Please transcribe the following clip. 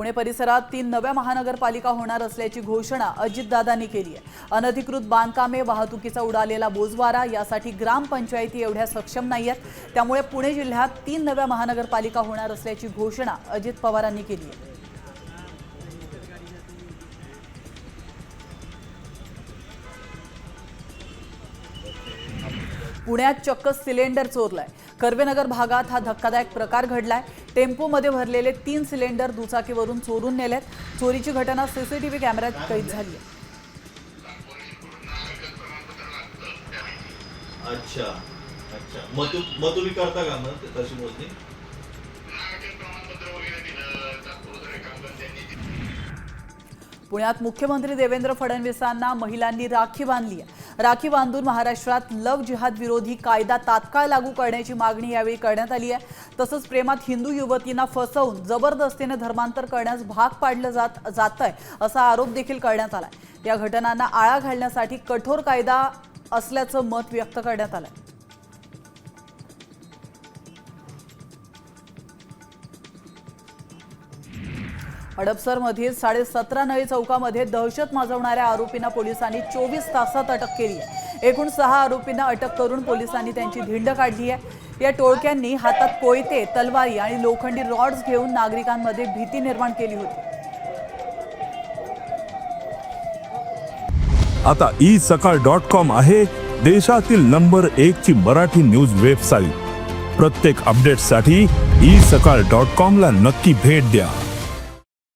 पुणे परिसरात तीन नव्या महानगरपालिका होणार असल्याची घोषणा अजितदादांनी केली आहे. अनधिकृत बांधकामे वाहतुकीचा उडालेला बोजवारा यासाठी ग्रामपंचायती एवढ्या सक्षम नाही आहेत. त्यामुळे पुणे जिल्ह्यात तीन नव्या महानगरपालिका होणार असल्याची घोषणा अजित पवारांनी केली आहे. पुण्यात चक्क सिलेंडर चोरलाय. कर्वेनगर भागात हा धक्कादायक प्रकार घडलाय. टेम्पोमध्ये भरलेले तीन सिलेंडर दुचाकीवरून चोरून नेलेत. चोरीची घटना सीसीटीव्ही कॅमेऱ्यात कैद झाली आहे. अच्छा. अच्छा. मग तू मग तुम्ही करता का मग तशी मोजणी? पुण्यात मुख्यमंत्री देवेंद्र फडणवीसांना महिलांनी राखी बांधली आहे. राखी बांधून महाराष्ट्रात लव जिहाद विरोधी कायदा तात्काळ लागू करण्याची मागणी यावेळी करण्यात आली आहे. तसंच प्रेमात हिंदू युवतींना फसवून जबरदस्तीने धर्मांतर करण्यास भाग पाडलं जात जात आहे असा आरोप देखील करण्यात आलाय. या घटनांना आळा घालण्यासाठी कठोर कायदा असल्याचं मत व्यक्त करण्यात आलंय. हडपसरमधील साडे सतरा नळी चौकामध्ये दहशत माजवणाऱ्या आरोपींना पोलिसांनी चोवीस तासात अटक केली आहे. एकूण सहा आरोपींना अटक करून पोलिसांनी त्यांची धिंड काढली आहे. या टोळक्यांनी हातात कोयते तलवारी आणि लोखंडी रॉड्स घेऊन नागरिकांमध्ये भीती निर्माण केली होती. आता ई सकाळ डॉट कॉम आहे देशातील नंबर एक ची मराठी न्यूज वेबसाईट. प्रत्येक अपडेटसाठी ई सकाळ डॉट कॉम ला नक्की भेट द्या.